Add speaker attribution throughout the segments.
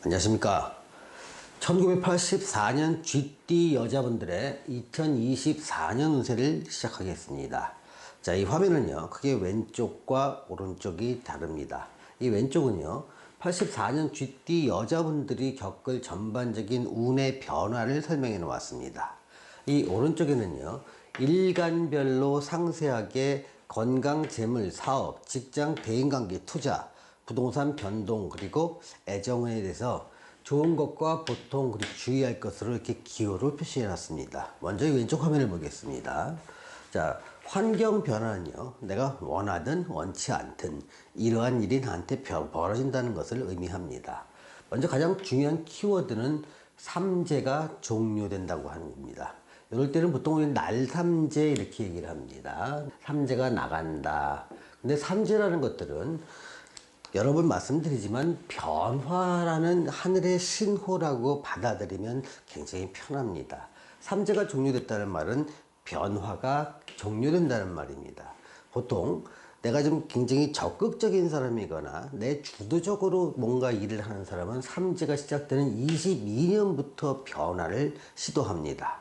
Speaker 1: 안녕하십니까. 1984년 쥐띠 여자분들의 2024년 운세를 시작하겠습니다. 자, 이 화면은요, 크게 왼쪽과 오른쪽이 다릅니다. 이 왼쪽은요, 84년 쥐띠 여자분들이 겪을 전반적인 운의 변화를 설명해 놓았습니다. 이 오른쪽에는요, 일간별로 상세하게 건강, 재물, 사업, 직장, 대인관계, 투자, 부동산 변동, 그리고 애정에 대해서 좋은 것과 보통 그리고 주의할 것으로 이렇게 기호를 표시해 놨습니다. 먼저 이 왼쪽 화면을 보겠습니다. 자, 환경 변화는요, 내가 원하든 원치 않든 이러한 일이 나한테 벼- 벌어진다는 것을 의미합니다. 먼저 가장 중요한 키워드는 삼재가 종료된다고 하는 겁니다. 이럴 때는 보통 날삼재 이렇게 얘기를 합니다. 삼재가 나간다. 근데 삼재라는 것들은 여러 번 말씀드리지만 변화라는 하늘의 신호라고 받아들이면 굉장히 편합니다. 삼재가 종료됐다는 말은 변화가 종료된다는 말입니다. 보통 내가 좀 굉장히 적극적인 사람이거나 내 주도적으로 뭔가 일을 하는 사람은 삼재가 시작되는 22년부터 변화를 시도합니다.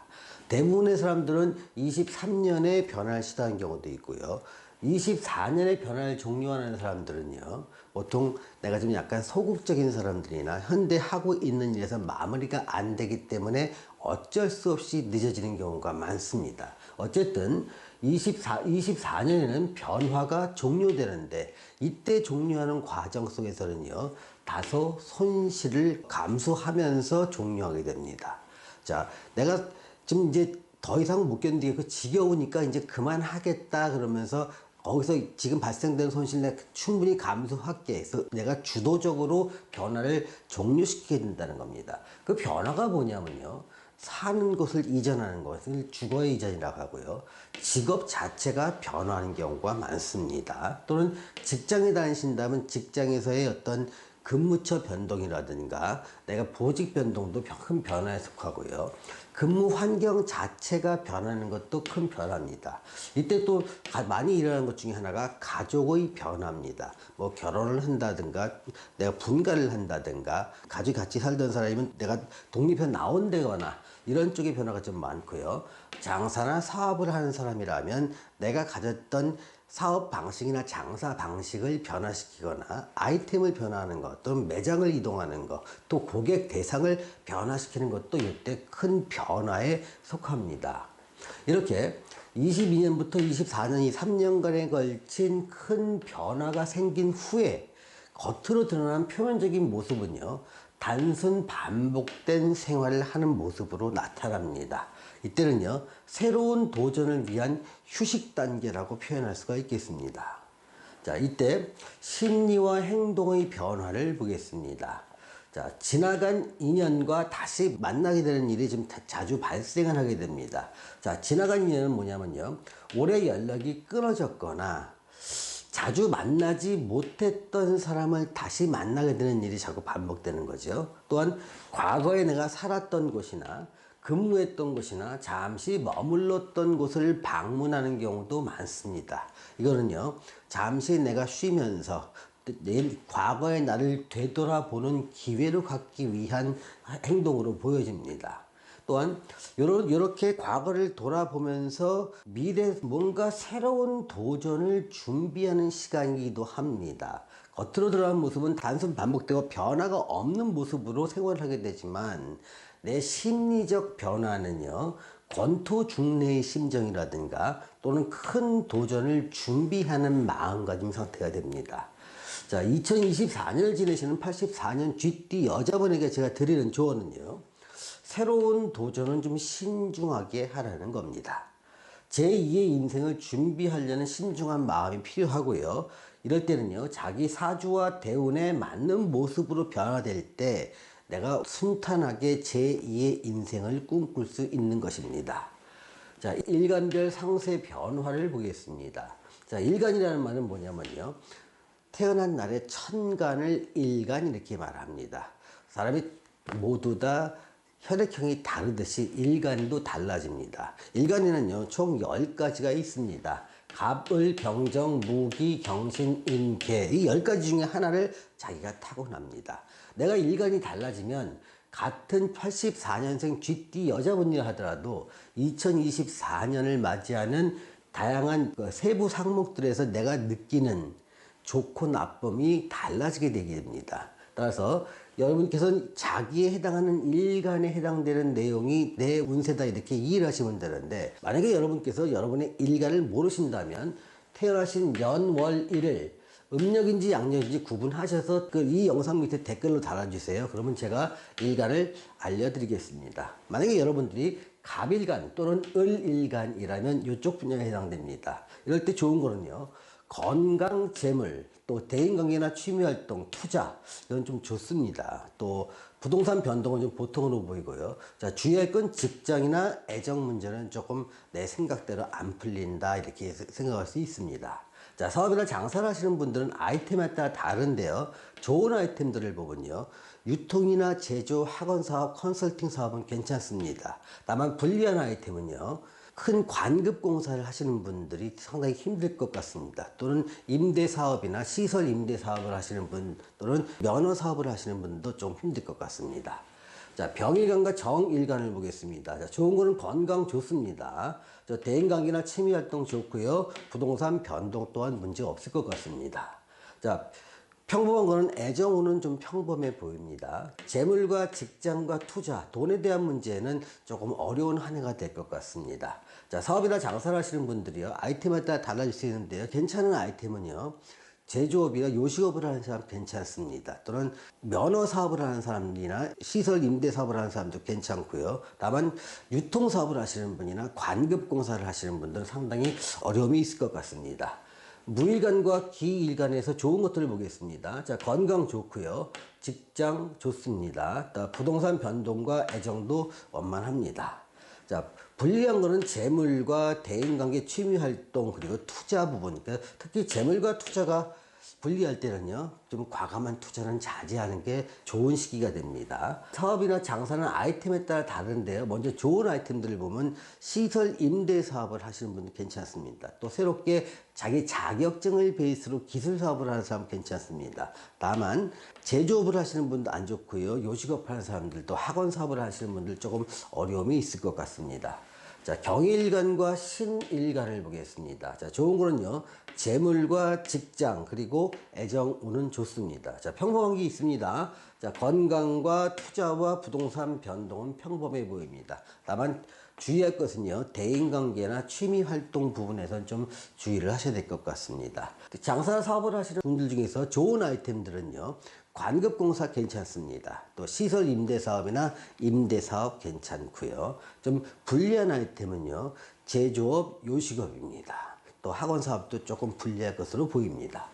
Speaker 1: 대부분의 사람들은 23년에 변화를 시도한 경우도 있고요. 24년에 변화를 종료하는 사람들은요, 보통 내가 좀 약간 소극적인 사람들이나 현대 하고 있는 일에서 마무리가 안 되기 때문에 어쩔 수 없이 늦어지는 경우가 많습니다. 어쨌든 24, 24년에는 변화가 종료되는데 이때 종료하는 과정 속에서는요, 다소 손실을 감수하면서 종료하게 됩니다. 자, 내가 좀 이제 더 이상 못 견디고 지겨우니까 이제 그만하겠다 그러면서 거기서 지금 발생된 손실 내 충분히 감수할게 해서 내가 주도적으로 변화를 종료시키게 된다는 겁니다. 그 변화가 뭐냐면요. 사는 곳을 이전하는 것을 주거의 이전이라고 하고요. 직업 자체가 변화하는 경우가 많습니다. 또는 직장에 다니신다면 직장에서의 어떤 근무처 변동이라든가 내가 보직 변동도 큰 변화에 속하고요. 근무 환경 자체가 변하는 것도 큰 변화입니다. 이때 또 가- 많이 일어나는 것 중에 하나가 가족의 변화입니다. 뭐 결혼을 한다든가 내가 분가를 한다든가 가족이 같이 살던 사람이면 내가 독립해 나온다거나 이런 쪽의 변화가 좀 많고요. 장사나 사업을 하는 사람이라면 내가 가졌던 사업 방식이나 장사 방식을 변화시키거나 아이템을 변화하는 것 또는 매장을 이동하는 것 또 고객 대상을 변화시키는 것도 이때 큰 변화에 속합니다. 이렇게 22년부터 24년 이 3년간에 걸친 큰 변화가 생긴 후에 겉으로 드러난 표면적인 모습은요, 단순 반복된 생활을 하는 모습으로 나타납니다. 이때는요, 새로운 도전을 위한 휴식 단계라고 표현할 수가 있겠습니다. 자, 이때 심리와 행동의 변화를 보겠습니다. 자, 지나간 인연과 다시 만나게 되는 일이 좀 다- 자주 발생을 하게 됩니다. 자, 지나간 인연은 뭐냐면요. 올해 연락이 끊어졌거나 자주 만나지 못했던 사람을 다시 만나게 되는 일이 자꾸 반복되는 거죠. 또한 과거에 내가 살았던 곳이나 근무했던 곳이나 잠시 머물렀던 곳을 방문하는 경우도 많습니다. 이거는요, 잠시 내가 쉬면서 내 과거의 나를 되돌아보는 기회를 갖기 위한 행동으로 보여집니다. 또한 요렇게 과거를 돌아보면서 미래 뭔가 새로운 도전을 준비하는 시간이기도 합니다. 겉으로 드러난 모습은 단순 반복되고 변화가 없는 모습으로 생활을 하게 되지만 내 심리적 변화는요. 권토 중래의 심정이라든가 또는 큰 도전을 준비하는 마음가짐 상태가 됩니다. 자, 2024년을 지내시는 84년 쥐띠 여자분에게 제가 드리는 조언은요. 새로운 도전은 좀 신중하게 하라는 겁니다. 제2의 인생을 준비하려는 신중한 마음이 필요하고요. 이럴 때는요, 자기 사주와 대운에 맞는 모습으로 변화될 때 내가 순탄하게 제2의 인생을 꿈꿀 수 있는 것입니다. 자, 일간별 상세 변화를 보겠습니다. 자, 일간이라는 말은 뭐냐면요. 태어난 날의 천간을 일간 이렇게 말합니다. 사람이 모두 다 혈액형이 다르듯이 일간도 달라집니다. 일간에는요, 총 10가지가 있습니다. 갑을, 병정, 무기, 경신, 인계 이열 가지 중에 하나를 자기가 타고납니다. 내가 일간이 달라지면 같은 84년생 GT 여자분이라 하더라도 2024년을 맞이하는 다양한 그 세부 상목들에서 내가 느끼는 좋고 나쁨이 달라지게 되게 됩니다. 따라서 여러분께서는 자기에 해당하는 일간에 해당되는 내용이 내 운세다 이렇게 이해를 하시면 되는데 만약에 여러분께서 여러분의 일간을 모르신다면 태어나신 년, 월, 일을 음력인지 양력인지 구분하셔서 그 이 영상 밑에 댓글로 달아주세요. 그러면 제가 일간을 알려드리겠습니다. 만약에 여러분들이 갑일간 또는 을일간이라면 이쪽 분야에 해당됩니다. 이럴 때 좋은 거는요. 건강, 재물, 또 대인관계나 취미활동, 투자 이건 좀 좋습니다. 또 부동산 변동은 좀 보통으로 보이고요. 자 주의할 건 직장이나 애정 문제는 조금 내 생각대로 안 풀린다 이렇게 생각할 수 있습니다. 자 사업이나 장사를 하시는 분들은 아이템에 따라 다른데요. 좋은 아이템들을 보면요. 유통이나 제조, 학원 사업, 컨설팅 사업은 괜찮습니다. 다만 불리한 아이템은요. 큰 관급 공사를 하시는 분들이 상당히 힘들 것 같습니다. 또는 임대 사업이나 시설 임대 사업을 하시는 분 또는 면허 사업을 하시는 분도 좀 힘들 것 같습니다. 자, 병일간과 정일간을 보겠습니다. 자, 좋은 거는 건강 좋습니다. 저 대인관계나 취미 활동 좋고요. 부동산 변동 또한 문제 없을 것 같습니다. 자, 평범한 거는 애정운은 좀 평범해 보입니다. 재물과 직장과 투자, 돈에 대한 문제는 조금 어려운 한 해가 될 것 같습니다. 자, 사업이나 장사를 하시는 분들이요. 아이템에 따라 달라질 수 있는데요. 괜찮은 아이템은요. 제조업이나 요식업을 하는 사람 괜찮습니다. 또는 면허 사업을 하는 사람이나 시설 임대 사업을 하는 사람도 괜찮고요. 다만 유통 사업을 하시는 분이나 관급 공사를 하시는 분들은 상당히 어려움이 있을 것 같습니다. 무일간과 기일간에서 좋은 것들을 보겠습니다. 자, 건강 좋고요. 직장 좋습니다. 또 부동산 변동과 애정도 원만합니다. 자, 불리한 거는 재물과 대인관계 취미활동 그리고 투자 부분. 그러니까 특히 재물과 투자가 분리할 때는요, 좀 과감한 투자는 자제하는 게 좋은 시기가 됩니다. 사업이나 장사는 아이템에 따라 다른데요. 먼저 좋은 아이템들을 보면 시설 임대 사업을 하시는 분들 괜찮습니다. 또 새롭게 자기 자격증을 베이스로 기술 사업을 하는 사람 괜찮습니다. 다만 제조업을 하시는 분도 안 좋고요. 요식업 하는 사람들도 학원 사업을 하시는 분들 조금 어려움이 있을 것 같습니다. 자, 경일간과 신일간을 보겠습니다. 자, 좋은 거는요, 재물과 직장, 그리고 애정, 운은 좋습니다. 자, 평범한 게 있습니다. 자, 건강과 투자와 부동산 변동은 평범해 보입니다. 다만, 주의할 것은요, 대인관계나 취미활동 부분에선 좀 주의를 하셔야 될 것 같습니다. 장사 사업을 하시는 분들 중에서 좋은 아이템들은요, 관급공사 괜찮습니다. 또 시설 임대 사업이나 임대 사업 괜찮고요. 좀 불리한 아이템은요. 제조업, 요식업입니다. 또 학원 사업도 조금 불리할 것으로 보입니다.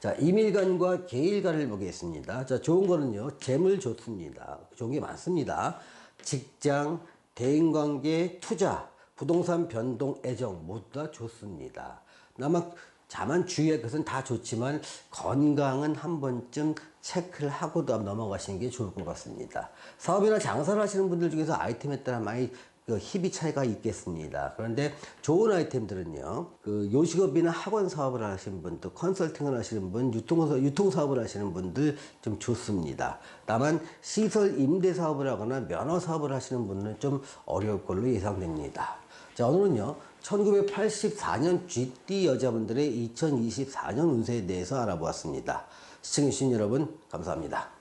Speaker 1: 자, 임일간과 계일간을 보겠습니다. 자, 좋은 거는요. 재물 좋습니다. 좋은 게 많습니다. 직장, 대인관계, 투자, 부동산 변동, 애정 모두 다 좋습니다. 다만 다만 주의할 것은 다 좋지만 건강은 한 번쯤 체크를 하고 넘어가시는 게 좋을 것 같습니다. 사업이나 장사를 하시는 분들 중에서 아이템에 따라 많이 그 희비 차이가 있겠습니다. 그런데 좋은 아이템들은요, 그 요식업이나 학원 사업을 하시는 분, 또 컨설팅을 하시는 분, 유통, 유통 사업을 하시는 분들 좀 좋습니다. 다만 시설 임대 사업을 하거나 면허 사업을 하시는 분은 좀 어려울 걸로 예상됩니다. 자, 오늘은요, 1984년 GT 여자분들의 2024년 운세에 대해서 알아보았습니다. 시청해주신 여러분, 감사합니다.